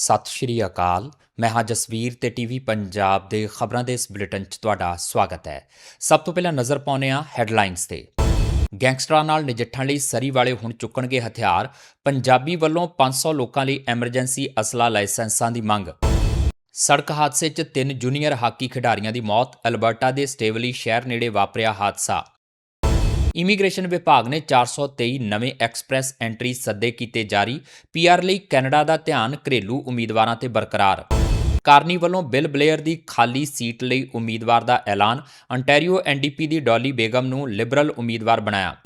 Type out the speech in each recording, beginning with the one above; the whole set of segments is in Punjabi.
ਸਤਿ ਸ਼੍ਰੀ ਅਕਾਲ। ਮੈਂ ਹਾਂ ਜਸਵੀਰ ਤੇ ਟੀਵੀ ਪੰਜਾਬ ਦੇ ਖਬਰਾਂ ਦੇ ਇਸ ਬੁਲੇਟਿਨ 'ਚ ਤੁਹਾਡਾ ਸਵਾਗਤ ਹੈ। ਸਭ ਤੋਂ ਪਹਿਲਾਂ ਨਜ਼ਰ ਪਾਉਂਦੇ ਹਾਂ ਹੈਡਲਾਈਨਸ ਤੇ। ਗੈਂਗਸਟਰਾਂ ਨਾਲ ਨਜਿੱਠਣ ਲਈ ਸਰੀ ਵਾਲੇ ਹੁਣ ਚੁੱਕਣਗੇ ਹਥਿਆਰ। ਪੰਜਾਬੀ ਵੱਲੋਂ 500 ਲੋਕਾਂ ਲਈ ਐਮਰਜੈਂਸੀ ਅਸਲਾ ਲਾਇਸੈਂਸਾਂ ਦੀ ਮੰਗ। ਸੜਕ ਹਾਦਸੇ 'ਚ ਤਿੰਨ ਜੂਨੀਅਰ ਹਾਕੀ ਖਿਡਾਰੀਆਂ ਦੀ ਮੌਤ। ਅਲਬਰਟਾ ਦੇ ਸਟੇਵਲੀ ਸ਼ਹਿਰ ਨੇੜੇ ਵਾਪਰਿਆ ਹਾਦਸਾ। ਇਮੀਗ੍ਰੇਸ਼ਨ ਵਿਭਾਗ ਨੇ 423 ਨਵੇਂ ਐਕਸਪ੍ਰੈਸ ਐਂਟਰੀ ਸੱਦੇ ਕੀਤੇ ਜਾਰੀ। ਪੀਆਰ ਲਈ ਕੈਨੇਡਾ ਦਾ ਧਿਆਨ ਘਰੇਲੂ ਉਮੀਦਵਾਰਾਂ ਤੇ ਬਰਕਰਾਰ। ਕਾਰਨੀ ਵੱਲੋਂ ਬਿਲ ਬਲੇਅਰ ਦੀ ਖਾਲੀ ਸੀਟ ਲਈ ਉਮੀਦਵਾਰ ਦਾ ਐਲਾਨ ਅੰਟੈਰੀਓ ਐਨਡੀਪੀ ਦੀ ਡੌਲੀ ਬੇਗਮ ਨੂੰ ਲਿਬਰਲ ਉਮੀਦਵਾਰ ਬਣਾਇਆ।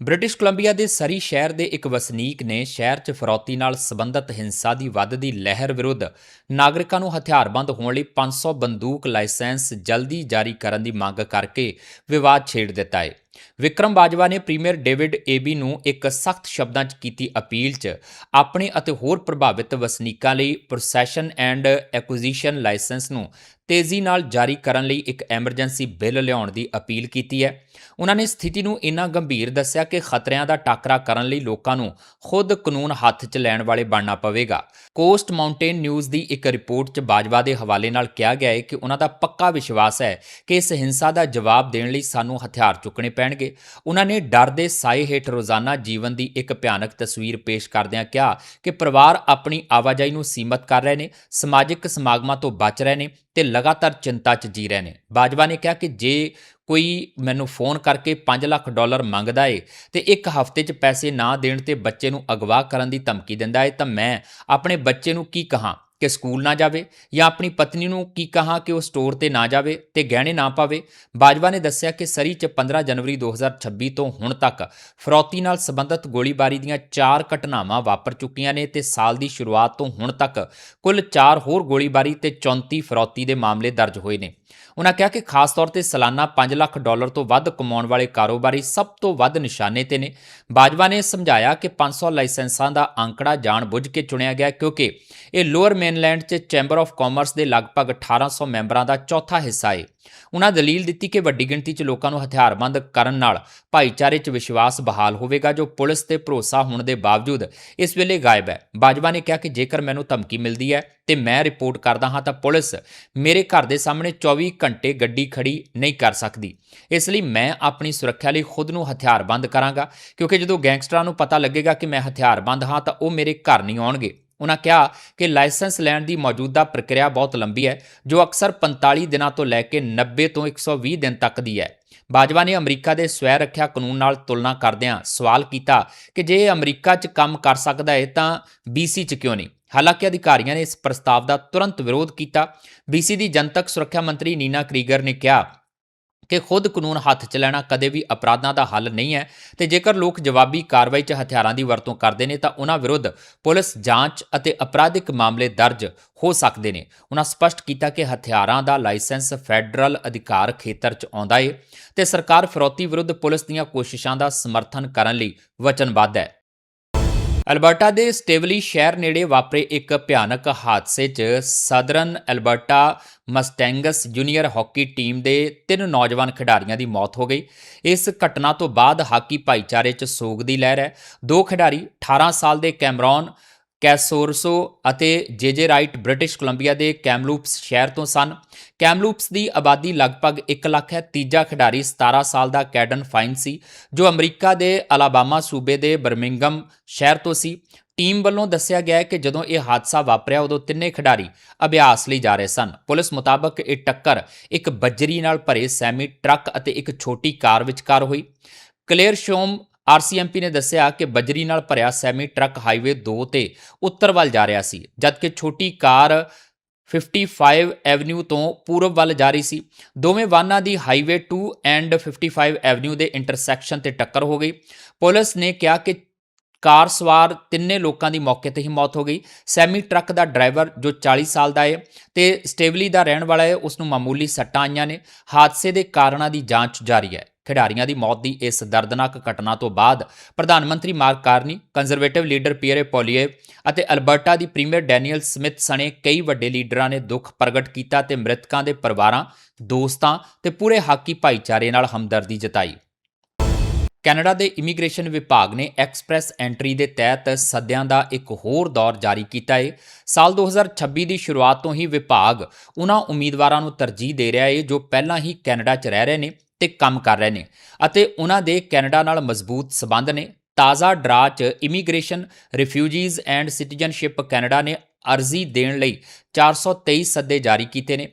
ਬ੍ਰਿਟਿਸ਼ ਕੋਲੰਬੀਆ ਦੇ ਸਰੀ ਸ਼ਹਿਰ ਦੇ ਇੱਕ ਵਸਨੀਕ ਨੇ ਸ਼ਹਿਰ 'ਚ ਫਰੌਤੀ ਨਾਲ ਸੰਬੰਧਿਤ ਹਿੰਸਾ ਦੀ ਵੱਧਦੀ ਲਹਿਰ ਵਿਰੁੱਧ ਨਾਗਰਿਕਾਂ ਨੂੰ ਹਥਿਆਰਬੰਦ ਹੋਣ ਲਈ 500 ਬੰਦੂਕ ਲਾਇਸੈਂਸ ਜਲਦੀ ਜਾਰੀ ਕਰਨ ਦੀ ਮੰਗ ਕਰਕੇ ਵਿਵਾਦ ਛੇੜ ਦਿੱਤਾ ਹੈ ਵਿਕਰਮ ਬਾਜਵਾ ਨੇ ਪ੍ਰੀਮੀਅਰ ਡੇਵਿਡ ਏਬੀ ਨੂੰ ਇੱਕ ਸਖਤ ਸ਼ਬਦਾਂ 'ਚ ਕੀਤੀ ਅਪੀਲ 'ਚ ਆਪਣੇ ਅਤੇ ਹੋਰ ਪ੍ਰਭਾਵਿਤ ਵਸਨੀਕਾਂ ਲਈ ਪ੍ਰੋਸੈਸ਼ਨ ਐਂਡ ਐਕੁਜੀਸ਼ਨ ਲਾਇਸੈਂਸ ਨੂੰ ਤੇਜ਼ੀ ਨਾਲ ਜਾਰੀ ਕਰਨ ਲਈ ਇੱਕ ਐਮਰਜੈਂਸੀ ਬਿੱਲ ਲਿਆਉਣ ਦੀ ਅਪੀਲ ਕੀਤੀ ਹੈ। ਉਹਨਾਂ ਨੇ ਸਥਿਤੀ ਨੂੰ ਇੰਨਾ ਗੰਭੀਰ ਦੱਸਿਆ ਕਿ ਖਤਰਿਆਂ ਦਾ ਟਾਕਰਾ ਕਰਨ ਲਈ ਲੋਕਾਂ ਨੂੰ ਖੁਦ ਕਾਨੂੰਨ ਹੱਥ 'ਚ ਲੈਣ ਵਾਲੇ ਬਣਨਾ ਪਵੇਗਾ। ਕੋਸਟ ਮਾਊਂਟੇਨ ਨਿਊਜ਼ ਦੀ ਇੱਕ ਰਿਪੋਰਟ 'ਚ ਬਾਜਵਾ ਦੇ ਹਵਾਲੇ ਨਾਲ ਕਿਹਾ ਗਿਆ ਹੈ ਕਿ ਉਹਨਾਂ ਦਾ ਪੱਕਾ ਵਿਸ਼ਵਾਸ ਹੈ ਕਿ ਇਸ ਹਿੰਸਾ ਦਾ ਜਵਾਬ ਦੇਣ ਲਈ ਸਾਨੂੰ ਹਥਿਆਰ ਚੁੱਕਣੇ ਪੈਣਗੇ ਉਹਨਾਂ ਨੇ ਡਰ ਦੇ ਸਾਏ ਹੇਠ ਰੋਜ਼ਾਨਾ ਜੀਵਨ ਦੀ ਇੱਕ ਭਿਆਨਕ ਤਸਵੀਰ ਪੇਸ਼ ਕਰਦਿਆਂ ਕਿਹਾ ਕਿ ਪਰਿਵਾਰ ਆਪਣੀ ਆਵਾਜਾਈ ਨੂੰ ਸੀਮਤ ਕਰ ਰਹੇ ਨੇ, ਸਮਾਜਿਕ ਸਮਾਗਮਾਂ ਤੋਂ ਬਚ ਰਹੇ ਨੇ ਤੇ ਲਗਾਤਾਰ ਚਿੰਤਾ 'ਚ ਜੀ ਰਹੇ ਨੇ। ਬਾਜਵਾ ਨੇ ਕਿਹਾ ਕਿ ਜੇ ਕੋਈ ਮੈਨੂੰ ਫੋਨ ਕਰਕੇ 5 ਲੱਖ ਡਾਲਰ ਮੰਗਦਾ ਏ ਤੇ ਇੱਕ ਹਫ਼ਤੇ 'ਚ ਪੈਸੇ ਨਾ ਦੇਣ ਤੇ ਬੱਚੇ ਨੂੰ ਅਗਵਾ ਕਰਨ ਦੀ ਧਮਕੀ ਦਿੰਦਾ ਏ, ਤਾਂ ਮੈਂ ਆਪਣੇ ਬੱਚੇ ਨੂੰ ਕੀ ਕਹਾਂ? ਕਿ ਸਕੂਲ ਨਾ ਜਾਵੇ ਜਾਂ ਆਪਣੀ ਪਤਨੀ ਨੂੰ ਕੀ ਕਹਾਂ ਕਿ ਉਹ ਸਟੋਰ ਤੇ ਨਾ ਜਾਵੇ ਤੇ ਗਹਿਣੇ ਨਾ ਪਾਵੇ। ਬਾਜਵਾ ਨੇ ਦੱਸਿਆ ਕਿ ਸਰੀ 'ਚ 15 ਜਨਵਰੀ 2026 ਤੋਂ ਹੁਣ ਤੱਕ ਫਰੌਤੀ ਨਾਲ ਸੰਬੰਧਿਤ ਗੋਲੀਬਾਰੀ ਦੀਆਂ 4 ਘਟਨਾਵਾਂ ਵਾਪਰ ਚੁੱਕੀਆਂ ਨੇ ਤੇ ਸਾਲ ਦੀ ਸ਼ੁਰੂਆਤ ਤੋਂ ਹੁਣ ਤੱਕ ਕੁੱਲ 4 ਹੋਰ ਗੋਲੀਬਾਰੀ ਤੇ 34 ਫਰੌਤੀ ਦੇ ਮਾਮਲੇ ਦਰਜ ਹੋਏ ਨੇ। ਉਨ੍ਹਾਂ ਕਿਹਾ ਕਿ ਖਾਸ ਤੌਰ ਤੇ ਸਾਲਾਨਾ 5 ਲੱਖ ਡਾਲਰ ਤੋਂ ਵੱਧ ਕਮਾਉਣ ਵਾਲੇ ਕਾਰੋਬਾਰੀ ਸਭ ਤੋਂ ਵੱਧ ਨਿਸ਼ਾਨੇ ਤੇ ਨੇ। ਬਾਜਵਾ ਨੇ ਸਮਝਾਇਆ ਕਿ 500 ਲਾਇਸੈਂਸਾਂ ਦਾ ਅੰਕੜਾ ਜਾਣਬੁੱਝ ਕੇ ਚੁਣਿਆ ਗਿਆ ਕਿਉਂਕਿ ਇਹ ਲੋਅਰ ਮੇਨਲੈਂਡ 'ਚ ਚੈਂਬਰ ਆਫ ਕਾਮਰਸ ਦੇ ਲਗਭਗ 1800 ਮੈਂਬਰਾਂ ਦਾ ਚੌਥਾ ਹਿੱਸਾ ਹੈ ਉਹਨਾਂ ਦਲੀਲ ਦਿੱਤੀ ਕਿ ਵੱਡੀ ਗਿਣਤੀ 'ਚ ਲੋਕਾਂ ਨੂੰ ਹਥਿਆਰਬੰਦ ਕਰਨ ਨਾਲ ਭਾਈਚਾਰੇ 'ਚ ਵਿਸ਼ਵਾਸ ਬਹਾਲ ਹੋਵੇਗਾ, ਜੋ ਪੁਲਿਸ ਤੇ ਭਰੋਸਾ ਹੋਣ ਦੇ ਬਾਵਜੂਦ ਇਸ ਵੇਲੇ ਗਾਇਬ ਹੈ। ਬਾਜਵਾ ਨੇ ਕਿਹਾ ਕਿ ਜੇਕਰ ਮੈਨੂੰ ਧਮਕੀ ਮਿਲਦੀ ਹੈ ਤੇ ਮੈਂ ਰਿਪੋਰਟ ਕਰਦਾ ਹਾਂ ਤਾਂ ਪੁਲਿਸ ਮੇਰੇ ਘਰ ਦੇ ਸਾਹਮਣੇ 24 ਘੰਟੇ ਗੱਡੀ ਖੜੀ ਨਹੀਂ ਕਰ ਸਕਦੀ। ਇਸ ਲਈ ਮੈਂ ਆਪਣੀ ਸੁਰੱਖਿਆ ਲਈ ਖੁਦ ਨੂੰ ਹਥਿਆਰਬੰਦ ਕਰਾਂਗਾ, ਕਿਉਂਕਿ ਜਦੋਂ ਗੈਂਗਸਟਰਾਂ ਨੂੰ ਪਤਾ ਲੱਗੇਗਾ ਕਿ ਮੈਂ ਹਥਿਆਰਬੰਦ ਹਾਂ ਤਾਂ ਉਹ ਮੇਰੇ ਘਰ ਨਹੀਂ ਆਉਣਗੇ। ਉਹਨਾਂ ਕਿਹਾ ਕਿ ਲਾਇਸੈਂਸ ਲੈਣ ਦੀ ਮੌਜੂਦਾ ਪ੍ਰਕਿਰਿਆ ਬਹੁਤ ਲੰਬੀ ਹੈ, ਜੋ ਅਕਸਰ 45 ਦਿਨਾਂ ਤੋਂ ਲੈ ਕੇ 90 ਤੋਂ 120 ਦਿਨ ਤੱਕ ਦੀ ਹੈ। ਬਾਜਵਾ ਨੇ ਅਮਰੀਕਾ ਦੇ ਸਵੈ ਰੱਖਿਆ ਕਾਨੂੰਨ ਨਾਲ ਤੁਲਨਾ ਕਰਦਿਆਂ ਸਵਾਲ ਕੀਤਾ ਕਿ ਜੇ ਅਮਰੀਕਾ 'ਚ ਕੰਮ ਕਰ ਸਕਦਾ ਹੈ ਤਾਂ BC 'ਚ ਕਿਉਂ ਨਹੀਂ? ਹਾਲਾਂਕਿ ਅਧਿਕਾਰੀਆਂ ਨੇ ਇਸ ਪ੍ਰਸਤਾਵ ਦਾ ਤੁਰੰਤ ਵਿਰੋਧ ਕੀਤਾ। BC ਦੀ ਜਨਤਕ ਸੁਰੱਖਿਆ ਮੰਤਰੀ ਨੀਨਾ ਕ੍ਰੀਗਰ ਨੇ ਕਿਹਾ ਕਿ ਖੁਦ ਕਾਨੂੰਨ ਹੱਥ 'ਚ ਲੈਣਾ ਕਦੇ ਵੀ ਅਪਰਾਧਾਂ ਦਾ ਹੱਲ ਨਹੀਂ ਹੈ ਤੇ ਜੇਕਰ ਲੋਕ ਜਵਾਬੀ ਕਾਰਵਾਈ 'ਚ ਹਥਿਆਰਾਂ ਦੀ ਵਰਤੋਂ ਕਰਦੇ ਨੇ ਤਾਂ ਉਹਨਾਂ ਵਿਰੁੱਧ ਪੁਲਿਸ ਜਾਂਚ ਅਤੇ ਅਪਰਾਧਿਕ ਮਾਮਲੇ ਦਰਜ ਹੋ ਸਕਦੇ ਨੇ। ਉਹਨਾਂ ਸਪਸ਼ਟ ਕੀਤਾ ਕਿ ਹਥਿਆਰਾਂ ਦਾ ਲਾਇਸੈਂਸ ਫੈਡਰਲ ਅਧਿਕਾਰ ਖੇਤਰ 'ਚ ਆਉਂਦਾ ਏ ਤੇ ਸਰਕਾਰ ਫਿਰੌਤੀ ਵਿਰੁੱਧ ਪੁਲਿਸ ਦੀਆਂ ਕੋਸ਼ਿਸ਼ਾਂ ਦਾ ਸਮਰਥਨ ਕਰਨ ਲਈ ਵਚਨਬੱਧ ਹੈ। ਅਲਬਰਟਾ ਦੇ ਸਟੇਵਲੀ ਸ਼ਹਿਰ ਨੇੜੇ ਵਾਪਰੇ ਇੱਕ ਭਿਆਨਕ ਹਾਦਸੇ 'ਚ southern Alberta Mustangs junior hockey team ਦੇ ਤਿੰਨ ਨੌਜਵਾਨ ਖਿਡਾਰੀਆਂ ਦੀ ਮੌਤ ਹੋ ਗਈ। ਇਸ ਘਟਨਾ ਤੋਂ ਬਾਅਦ ਹਾਕੀ ਭਾਈਚਾਰੇ 'ਚ ਸੋਗ ਦੀ ਲਹਿਰ ਹੈ। ਦੋ ਖਿਡਾਰੀ 18 ਸਾਲ ਦੇ ਕੈਮਰੌਨ ਕੈਸੋਰਸੋ ਅਤੇ ਜੇਜੇ ਰਾਈਟ ਬ੍ਰਿਟਿਸ਼ ਕੋਲੰਬੀਆ ਦੇ ਕੈਮਲੂਪਸ ਸ਼ਹਿਰ ਤੋਂ ਸਨ। ਕੈਮਲੂਪਸ ਦੀ ਆਬਾਦੀ ਲਗਭਗ 1 ਲੱਖ ਹੈ। ਤੀਜਾ ਖਿਡਾਰੀ 17 ਸਾਲ ਦਾ ਕੈਡਨ ਫਾਈਨ ਸੀ, ਜੋ ਅਮਰੀਕਾ ਦੇ ਅਲਾਬਾਮਾ ਸੂਬੇ ਦੇ ਬਰਮਿੰਗਮ ਸ਼ਹਿਰ ਤੋਂ ਸੀ। ਟੀਮ ਵੱਲੋਂ ਦੱਸਿਆ ਗਿਆ ਹੈ ਕਿ ਜਦੋਂ ਇਹ ਹਾਦਸਾ ਵਾਪਰਿਆ, ਉਦੋਂ ਤਿੰਨੇ ਖਿਡਾਰੀ ਅਭਿਆਸ ਲਈ ਜਾ ਰਹੇ ਸਨ। ਪੁਲਿਸ ਮੁਤਾਬਕ ਇਹ ਟੱਕਰ ਇੱਕ ਬੱਜਰੀ ਨਾਲ ਭਰੇ ਸੈਮੀ ਟਰੱਕ ਅਤੇ ਇੱਕ ਛੋਟੀ ਕਾਰ ਵਿਚਕਾਰ ਹੋਈ। ਕਲੇਅਰ ਸ਼ੋਮ ਆਰਸੀਐਮਪੀ ਨੇ ਦੱਸਿਆ ਕਿ ਬਜਰੀ ਨਾਲ ਭਰਿਆ ਸੈਮੀ ਟਰੱਕ ਹਾਈਵੇ 2 ਤੇ ਉੱਤਰ ਵੱਲ ਜਾ ਰਿਹਾ ਸੀ, ਜਦਕਿ ਛੋਟੀ ਕਾਰ 55 ਐਵਨਿਊ ਤੋਂ ਪੂਰਬ ਵੱਲ ਜਾ ਰਹੀ ਸੀ। ਦੋਵੇਂ ਵਾਹਨਾਂ ਦੀ ਹਾਈਵੇ 2 ਐਂਡ 55 ਐਵਨਿਊ ਦੇ ਇੰਟਰਸੈਕਸ਼ਨ ਤੇ ਟੱਕਰ ਹੋ ਗਈ। ਪੁਲਿਸ ਨੇ ਕਿਹਾ ਕਿ ਕਾਰ ਸਵਾਰ ਤਿੰਨੇ ਲੋਕਾਂ ਦੀ ਮੌਕੇ ਤੇ ਹੀ ਮੌਤ ਹੋ ਗਈ। ਸੈਮੀ ਟਰੱਕ ਦਾ ਡਰਾਈਵਰ ਜੋ 40 ਸਾਲ ਦਾ ਹੈ ਤੇ ਸਟੇਵਲੀ ਦਾ ਰਹਿਣ ਵਾਲਾ ਹੈ ਉਸ ਨੂੰ ਮਾਮੂਲੀ ਸੱਟਾਂ ਆਈਆਂ ਨੇ। ਹਾਦਸੇ ਦੇ ਕਾਰਨਾਂ ਦੀ ਜਾਂਚ ਜਾਰੀ ਹੈ। ਖਿਡਾਰੀਆਂ ਦੀ ਮੌਤ ਦੀ ਇਸ ਦਰਦਨਾਕ ਘਟਨਾ ਤੋਂ ਬਾਅਦ ਪ੍ਰਧਾਨ ਮੰਤਰੀ Mark Carney, conservative leader Pierre Poilievre ਅਤੇ ਅਲਬਰਟਾ ਦੀ ਪ੍ਰੀਮੀਅਰ ਡੈਨੀਅਲ ਸਮਿਥ ਸਣੇ ਕਈ ਵੱਡੇ ਲੀਡਰਾਂ ਨੇ ਦੁੱਖ ਪ੍ਰਗਟ ਕੀਤਾ ਤੇ ਮ੍ਰਿਤਕਾਂ ਦੇ ਪਰਿਵਾਰਾਂ, ਦੋਸਤਾਂ ਤੇ ਪੂਰੇ ਹਾਕੀ ਭਾਈਚਾਰੇ ਨਾਲ ਹਮਦਰਦੀ ਜਤਾਈ। ਕੈਨੇਡਾ ਦੇ ਇਮੀਗ੍ਰੇਸ਼ਨ ਵਿਭਾਗ ਨੇ ਐਕਸਪ੍ਰੈਸ ਐਂਟਰੀ ਦੇ ਤਹਿਤ ਸੱਦਿਆਂ ਦਾ ਇੱਕ ਹੋਰ ਦੌਰ ਜਾਰੀ ਕੀਤਾ ਹੈ ਸਾਲ 2026 ਦੀ ਸ਼ੁਰੂਆਤ ਤੋਂ ਹੀ ਵਿਭਾਗ ਉਹਨਾਂ ਉਮੀਦਵਾਰਾਂ ਨੂੰ ਤਰਜੀਹ ਦੇ ਰਿਹਾ ਹੈ ਜੋ ਪਹਿਲਾਂ ਹੀ ਕੈਨੇਡਾ 'ਚ ਰਹਿ ਰਹੇ ਨੇ ਤੇ ਕੰਮ ਕਰ ਰਹੇ ਨੇ ਅਤੇ ਉਹਨਾਂ ਦੇ ਕੈਨੇਡਾ ਨਾਲ ਮਜ਼ਬੂਤ ਸਬੰਧ ਨੇ। ਤਾਜ਼ਾ ਡਰਾ 'ਚ immigration, refugees and citizenship Canada ਨੇ ਅਰਜ਼ੀ ਦੇਣ ਲਈ 423 ਸੱਦੇ ਜਾਰੀ ਕੀਤੇ ਨੇ।